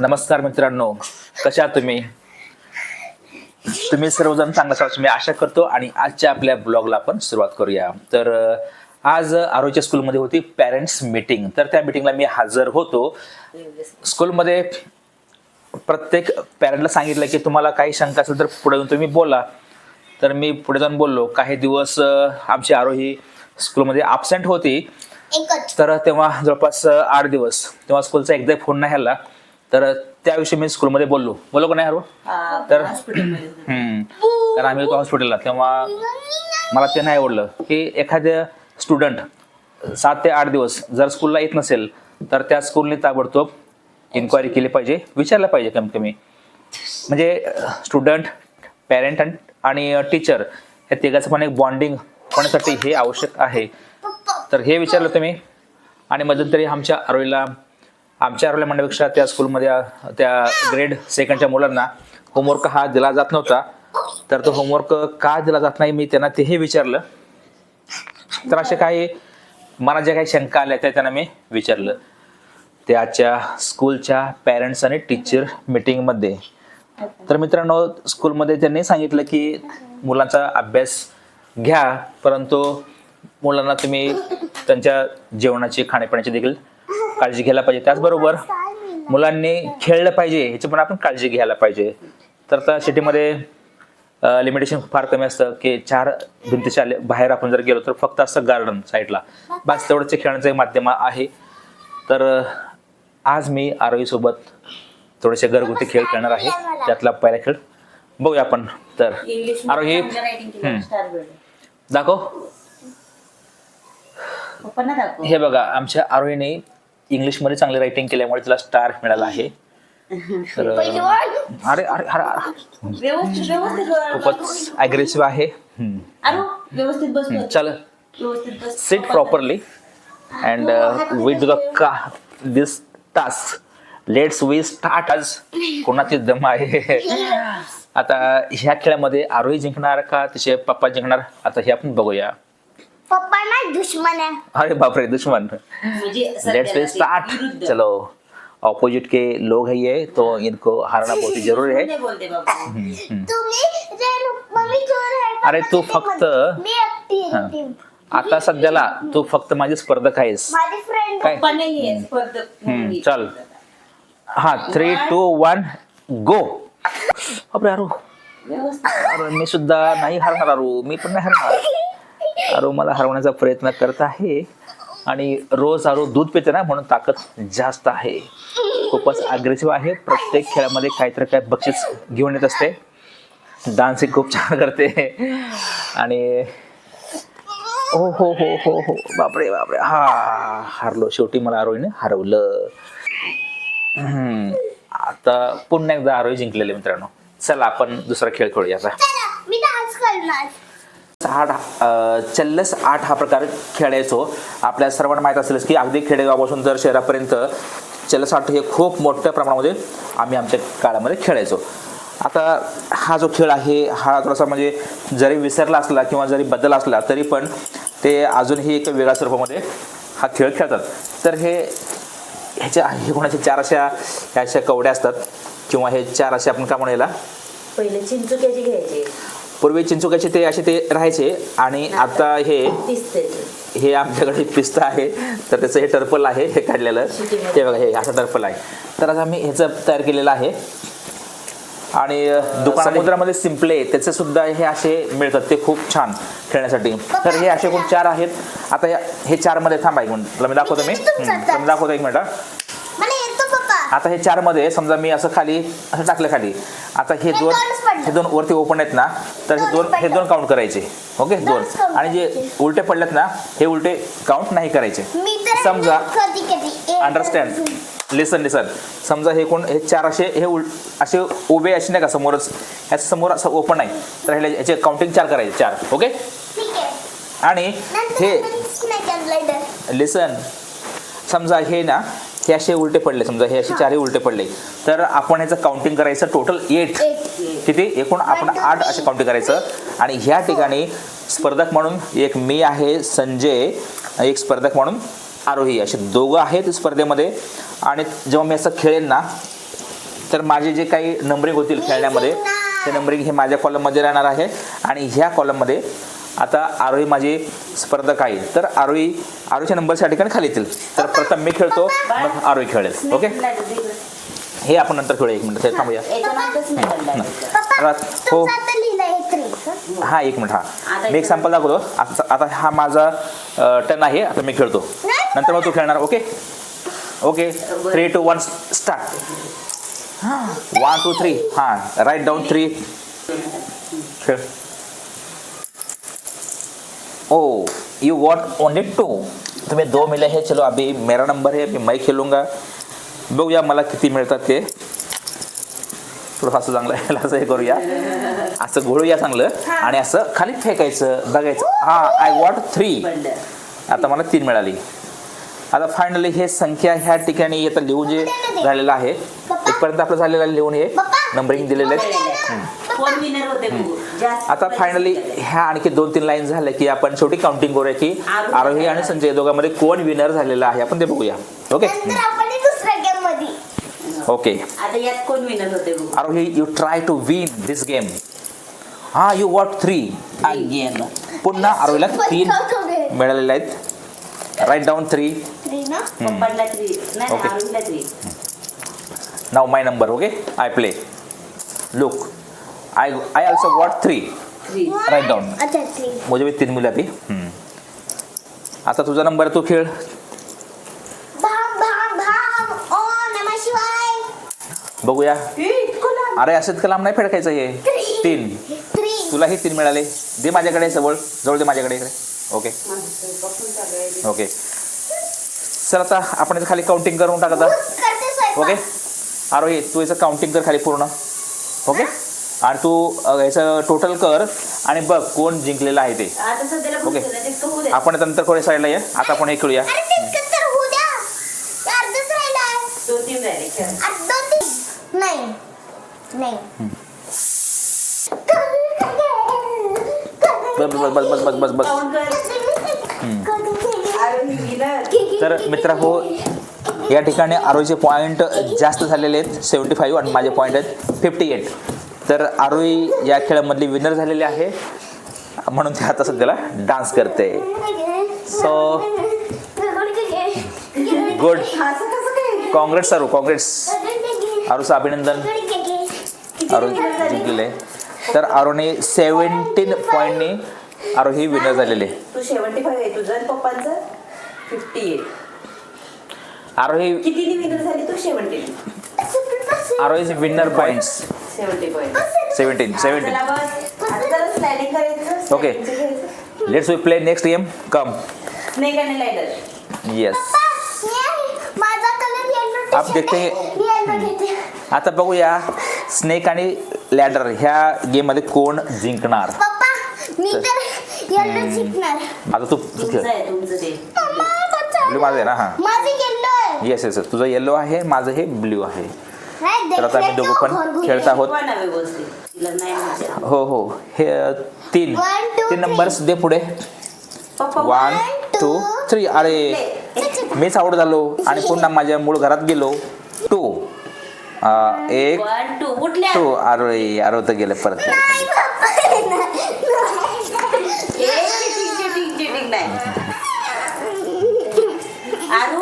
नमस्कार मित्रांनो कशा तुम्ही? तुम्ही सर्वजण चांगला असाल मी आशा करतो. आणि आजच्या आपल्या ब्लॉगला आपण सुरुवात करूया. तर आज आरोग्य स्कूलमध्ये होती पॅरेंट्स मीटिंग तर त्या मीटिंगला मी हजर होतो. स्कूलमध्ये प्रत्येक पॅरेंटला सांगितलं की तुम्हाला काही शंका असेल तर पुढे येऊन तुम्ही बोला. तर मी पुढे जाऊन बोललो. काही दिवस आमची आरोही स्कूलमध्ये absent होती. तर तेव्हा जवळपास आठ दिवस. तेव्हा स्कूलचा एकदा फोन नाही आला. तर त्याविषयी मी स्कूलमध्ये बोललो. बोललो का नाही हरो तर हम्म. आम्ही होतो हॉस्पिटलला तेव्हा मला ते नाही आवडलं की एखाद्या स्टुडंट सात ते आठ दिवस जर स्कूलला येत नसेल तर त्या स्कूलने ताबडतोब इन्क्वायरी केली पाहिजे विचारलं पाहिजे कमीत कमी म्हणजे स्टुडंट पॅरेंट आणि टीचर या तिघाचं पण एक बॉन्डिंग होण्यासाठी हे आवश्यक आहे. तर हे विचारलं तुम्ही. आणि मध्यंतरी आमच्या आरोईला आमच्या आरोग्य म्हणण्यापेक्षा त्या स्कूलमध्ये त्या ग्रेड सेकंडच्या मुलांना होमवर्क हा दिला जात नव्हता. तर तो होमवर्क का दिला जात नाही मी त्यांना तेही विचारलं. तर असे काही मला ज्या काही शंका आल्या त्या त्यांना मी विचारलं. त्याच्या स्कूलच्या पॅरेंट्स आणि टीचर मीटिंगमध्ये तर मित्रांनो स्कूलमध्ये त्यांनी सांगितलं की मुलांचा अभ्यास घ्या परंतु मुलांना तुम्ही त्यांच्या जेवणाची खाण्यापिण्याची देखील काळजी घ्यायला पाहिजे. त्याचबरोबर मुलांनी खेळलं पाहिजे ह्याची पण आपण काळजी घ्यायला पाहिजे. तर आता सिटीमध्ये लिमिटेशन फार कमी असतं की चार भिंतीच्या बाहेर आपण जर गेलो तर फक्त असतं गार्डन साईडला बस तेवढंच खेळण्याचं माध्यम आहे. तर आज मी आरोहीसोबत थोडेसे घरगुती खेळ खेळणार आहे. त्यातला पहिला खेळ बघूया आपण. तर आरोही दाखव. हे बघा आमच्या आरोहीने इंग्लिशमध्ये चांगली रायटिंग केल्यामुळे तिला स्टार मिळाला आहे. तर अरे अरे अरे व्यवस्थित खूपच अग्रेसिव्ह आहे. हम्म. अरे व्यवस्थित बस हम्म, चल. व्यवस्थित बस. And uh, we do the ka- this task let's we start आज कोणाची दम आहे? आता ह्या खेळामध्ये आरोही जिंकणार का? तिचे पप्पा जिंकणार? आता हे आपण बघूया. पप्पा ना दुश्मन है अरे बापरे दुश्मन. म्हणजे लेट्स ते स्टार्ट. चलो ऑपोजिट के लोग है ये तो इनको हारना बहुत ही जरूरी है. अरे तू फक्त आता सध्याला तू फक्त माझी स्पर्धक आहेस. माझी फ्रेंड काय. चल. हा थ्री टू वन गो अरे अरे मी सुद्धा नाही हरणार अरू मी पण नाही हरणार. आरो मला हरवण्याचा प्रयत्न करत आहे. आणि रोज आरो दूध पिते ना म्हणून ताकद जास्त आहे. खूपच अग्रेसिव्ह आहे. प्रत्येक खेळामध्ये काहीतरी काय बक्षीस घेऊन येत असते. डान्सिंग खूप छान करते. आणि हो हो हो हो हो. बापरे बापरे. हा हारलो. शेवटी मला आरोहीने हरवलं. आता पुन्हा एकदा आरोही जिंकलेले मित्रांनो. चला आपण दुसरा खेळ खेळूया. आठ चल्लस आठ हा प्रकार खेळायचो. आपल्या सर्वांना माहीत असेलच की अगदी खेडेगावापासून जर शहरापर्यंत चल्लस आठ हे खूप मोठ्या प्रमाणामध्ये आम्ही आमच्या काळामध्ये खेळायचो. आता हा जो खेळ आहे हा थोडासा म्हणजे जरी विसरला असला किंवा जरी बदल असला तरी पण ते अजूनही एक वेगळ्या स्वरूपामध्ये हा खेळ खेळतात. तर हे ह्याच्या हे कोणाच्या चार अशा ह्या अशा कवड्या असतात किंवा हे चार असे आपण का म्हणायला? पहिले चिंचुक्याची घ्यायची. पूर्वी चिंचुकाचे ते असे ते राहायचे आणि आता हे हे आमच्याकडे पिस्ता आहे. तर त्याचं हे टर्पल आहे हे काढलेलं. ते बघा हे असं टर्पल आहे. तर आज आम्ही ह्याचं तयार केलेलं आहे. आणि दुकान समुद्रामध्ये सिंपले त्याचे सुद्धा हे असे मिळतात. ते खूप छान खेळण्यासाठी. तर हे असे खूप चार आहेत? आता हे चारमध्ये थांबा एक मिनिट. तुला मी दाखवतो मी दाखवतो एक मिनिट हा. आता हे चारमध्ये समजा मी असं खाली असं टाकलं खाली. आता हे दोन. हे दोन वरती ओपन आहेत ना तर हे दोन हे दोन काउंट करायचे. ओके दोन. आणि जे. उलटे पडलेत ना हे उलटे काउंट नाही करायचे. समजा अंडरस्टँड लिसन लिसन समजा हे कोण हे चार असे हे उल असे उभे असे नाही का समोरच ह्या समोर असं ओपन आहे तर ह्याला याचे काउंटिंग चार करायचे चार. ओके आणि हे. लिसन समजा हे ना हे असे उलटे पडले समजा हे असे चारही उलटे पडले. तर आपण ह्याचं काउंटिंग करायचं टोटल एट. किती? एकूण आपण आठ असे काउंटिंग करायचं. आणि ह्या ठिकाणी स्पर्धक म्हणून एक मी आहे संजय एक स्पर्धक म्हणून आरोही. असे दोघं आहेत स्पर्धेमध्ये. आणि जेव्हा मी असं खेळेन ना तर माझे जे काही नंबरिंग होतील खेळण्यामध्ये ते नंबरिंग हे माझ्या कॉलममध्ये राहणार आहे. आणि ह्या कॉलममध्ये आता आरोही माझे स्पर्धक आहे. तर आरोही आरोहीच्या नंबरच्या ठिकाणी खाली येतील. तर प्रथम मी खेळतो मग आरोही खेळेल. ओके हे आपण नंतर खेळूया एक मिनिट. थांबूया. हो. हा. एक मिनिट हा. मी एक सॅम्पल दाखवतो. आता आता हा माझा टर्न आहे. आता मी खेळतो. नंतर मग तू खेळणार okay okay three two one start one two three हां राईट डाऊन थ्री खेळ. Oh you what only two तुम्हें दो मिले हैं चलो अभी मेरा नंबर है अभी मैं खेलूंगा. बघूया मला किती मिळतात ते. थोडं असं चांगलं आहे असं हे करूया. असं घोळूया चांगलं. आणि असं खाली फेकायचं बघायचं. हा आय वॉट थ्री आता मला तीन मिळाली. आता फायनली हे संख्या ह्या ठिकाणी आता लिहून जे झालेलं आहे. इथपर्यंत आपलं झालेलं आहे लिहून हे. नंबरिंग दिलेले आहेत कोण विनर होते बघू. जास्त आता फायनली ह्या आणखी दोन तीन लाईन झाल्या की आपण शेवटी काउंटिंग करूया की आरोही आणि संजय. दोघांमध्ये कोण विनर झालेला आहे? आपण ते बघूया. ओके नंतर आपण हे दुसऱ्या गेममध्ये ओके आता यात कोण विनर होते बघू. Arohi you try to win this game हा यू वॉट थ्री अगेन पुन्हा आरोहीला तीन मिळालेले आहेत. राईट डाऊन थ्री थ्री ना? पप्पाला थ्री नाही Okay. आरुला three now my number okay I play look I I also what three. अच्छा थ्री मुझे भी तीन मिला हम्म. आता तुझा नंबर तू खेळ. भाम भाम भाम. ओ नमः शिवाय. बघूया. अरे असं इतकं लांब नाही फेडकायचं हे. तीन. थ्री तुलाही तीन मिळाले. दे माझ्याकडे जवळ. जवळ दे माझ्याकडे इकडे. ओके ओके सर आता आपण याचं खाली काउंटिंग करून टाक आता. करते स्वयंपाक. ओके आरोही तू याचं काउंटिंग कर खाली पूर्ण. ओके आणि तू अ, याचं टोटल कर आणि बघ कोण जिंकलेलं आहे ते. आता सध्याला दे. आपण नंतर कोणी साईडला ये आता आपण हे खेळूया. अरे तितकं तर होऊ द्या. ते अर्धच राहिलाय दोन तीन राहिले खेळ. आज दोन तीन. नाही. नाही. बस बस बस बस बस बस. कर. तर मित्र हो या ठिकाणी आरोहीचे पॉईंट जास्त झालेले आहेत. सेवन्टी फाईव्ह आणि माझे पॉईंट आहेत. फिफ्टी एट तर आरोही या खेळामधली विनर झालेली आहे. म्हणून ते आता सध्याला डान्स करते. So good congrats Aru congrats आरूचं अभिनंदन. आरू जिंकलेले तर आरोने सेवन्टीन पॉईंटने आरोही विनर झालेले Arohi आरोहीचे winner points seventy point seventeen seventeen घ्यायचं. Let's we play next game come snake yes माझा कलर येलो आप देखते हैं- आता बघूया. स्नेक आणि लॅडर ह्या गेममध्ये कोण जिंकणार? पप्पा मी तर येलो जिंकणार. आता तू. ब्ल्यू माझं आहे ना? हा. माझं येलो आहे. येस येस तुझं येलो आहे माझं हे ब्ल्यू आहे. तर आता आम्ही दोघं पण. खेळत आहोत. मजा हो हो. हे तीन. तीन नंबर्स दे पुढे. वन टू थ्री अरे मीच आऊट झालो आणि पुन्हा माझ्या मूळ घरात गेलो. टू एक. टू अरे अरे तर गेले परत.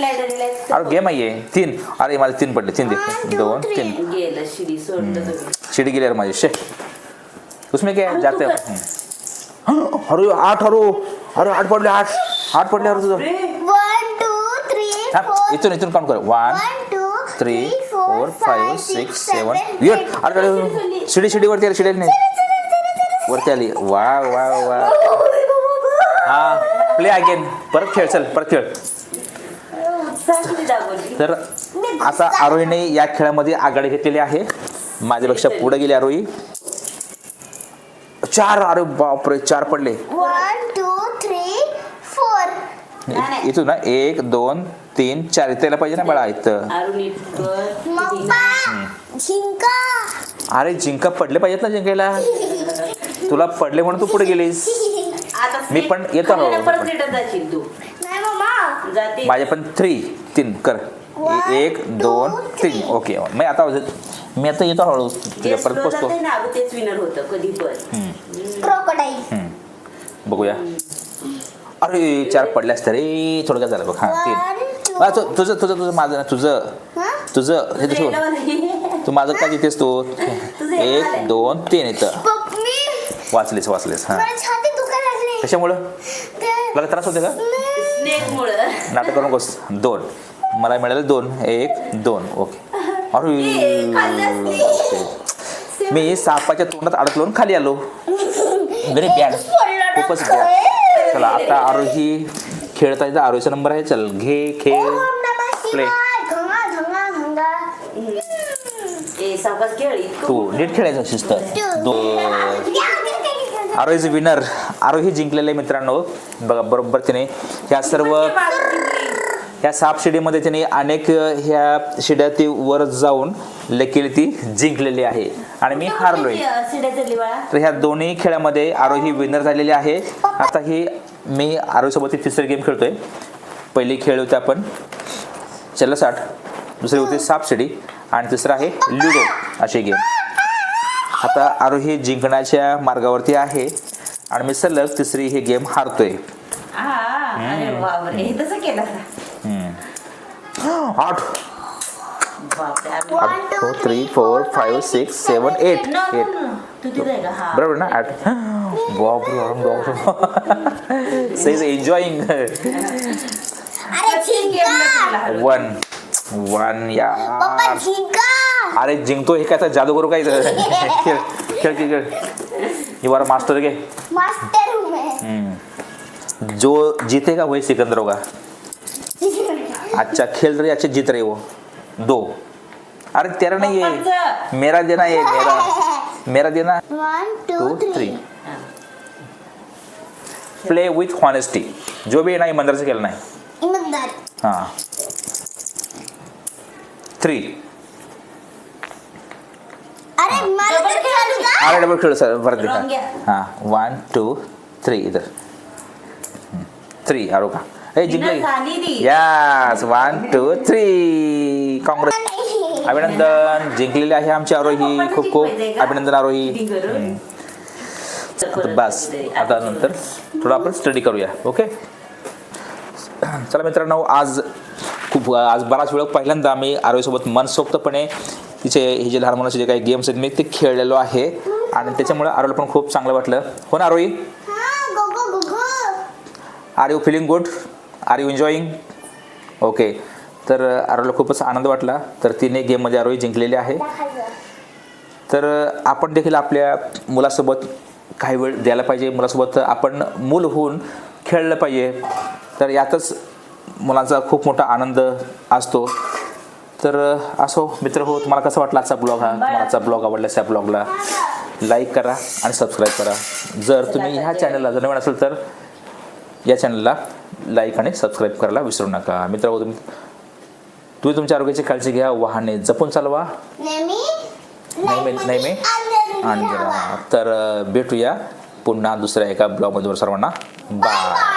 लायडर अरे गेम आहे हे. तीन. अरे माझे तीन पडले. तीन दे. दोन तीन. गेलं शिडी सोडलं तुम्ही चिड़ी गिले माझे. शे. उसमें क्या है अरे जाते. हैं. अरे आठ अरे. अरे आठ पडले आठ. आठ पडले अरे तुझं. हा. इथून इथून काउंट कर. One two, three four five six seven eight. अरे शिडी शिडी वरती आली शिडी आली नाही वरती आली वा वा वा हा प्ले अगेन परत खेळ चल परत खेळ तर आता आरोहीने या खेळामध्ये आघाडी घेतलेली आहे. माझ्यापेक्षा पुढे गेली आरोही. चार अरे बापरे चार पडले. Two, three, four. नाही. इथून ना एक दोन तीन चार. इथे यायला पाहिजे ना बाळा इथं. अरे जिंका पडले पाहिजेत ना जिंकायला तुला पडले म्हणून तू पुढे गेलीस. मी पण येतो ना. खाली परत रिटर्न जाशील तू नाही जाते. माझे पण थ्री तीन कर. One, एक two, दोन तीन. three. ओके मी आता मी आता येतो हळू तुझ्या परत पोचतो. जाते ना. अगं तेच विनर होतं कधी पण. क्रोकोडाईल हम्म. बघूया. अरे चार पडले असते रे. थोडं काय झालं बघ. हा तीन. हा, तु- तुझं तुझं तुझं माझं नाही, तुझं. हा? तुझं हे ठेव तू माझं काय जितेस तू? तुझं. एक दोन तीन इथं. पप्पी वाचलीस वाचलीस. हा. मला छाती दुखायला लागली. कशामुळं? तुला त्रास होते का? नाटक करू नकोस. दोन. मला मिळाले दोन. एक दोन. ओके. अरे. मी सापाच्या तोंडात अडकलो खाली आलो. व्हेरी बॅड खूपच बॅड चला आता आरोही खेळता येतं आरोहीचा नंबर आहे. चल घे खेळ. इतकं तू नीट खेळायचं शिस्त दोन. आरोहीचं विनर आरोही जिंकलेले आहे मित्रांनो. बघा बरोबर तिने ह्या सर्व ह्या साप शिडीमध्ये तिने अनेक ह्या शिड्या ती वर जाऊन लेखील ती जिंकलेली आहे. आणि मी हारलोय. तर ह्या दोन्ही खेळामध्ये आरोही विनर झालेली आहे. आता ही मी आरोहीसोबत ही तिसरी गेम खेळतोय. पहिली खेळ होती आपण चलसाट दुसरी होती सापशिडी आणि तिसरं आहे लुडो अशी गेम आता आरोही जिंकण्याच्या मार्गावरती आहे. आणि मी सलग तिसरी ही गेम हारतोय? आठ. Three four five six seven eight eight हा. बरोबर ना? आठ. बापरे सेज एन्जॉईंग वन वन या अरे जिंकतो हे काय आता जादू करू काय इथं? खेळ खेळ खेळ खेळ ये बारा मास्टर के। मास्टर हूँ मैं। जो जीतेगा वही सिकंदर होगा। अच्छा खेल रही अच्छे जीत रहे वो। दो। अरे तेरा नहीं है। मेरा देना है मेरा। मेरा देना। One two three play with honesty जो भी है ना ईमानदारी से खेलना है। ईमानदार। हाँ। थ्री डबल खेळ सर दिखा आहे. हाँ वन टू थ्री इधर थ्री आरो का ए जिंकले yes one two three congrats. अभिनंदन जिंकलेले आहे आमची आरोही खूप खूप? अभिनंदन आरोही बस आता नंतर थोडं आपण स्टडी करूया ओके चला मित्रांनो आज खूप आज बराच वेळ पहिल्यांदा आम्ही आरोहीसोबत मनसोक्तपणे तिचे हे जे लहान मुलांचे जे काही गेम्स आहेत मी ते खेळलेलो आहे आणि त्याच्यामुळे आरोला पण खूप चांगलं वाटलं. हो ना Aroi are you feeling good are you enjoying okay तर आरोला खूपच आनंद वाटला. तर तिने गेममध्ये आरोही जिंकलेली आहे. तर आपण देखील आपल्या मुलासोबत काही वेळ द्यायला पाहिजे. मुलासोबत आपण मूल होऊन खेळलं पाहिजे. तर यातच मुलांचा खूप मोठा आनंद असतो. तर असो मित्र हो तुम्हाला कसं वाटला आजचा ब्लॉग हा? तुम्हाला आजचा ब्लॉग आवडला त्या ब्लॉगला लाईक करा आणि सबस्क्राईब करा. जर तुम्ही ह्या चॅनलला जर नवीन असेल तर या चॅनलला लाईक आणि सबस्क्राईब करायला विसरू नका. मित्र तुम्ही तुम्ही तुमच्या आरोग्याची काळजी घ्या. वाहने जपून चालवा. नेहमी नेहमी नेहमी आणि तर भेटूया पुन्हा दुसऱ्या एका ब्लॉगमध्ये सर्वांना. बाय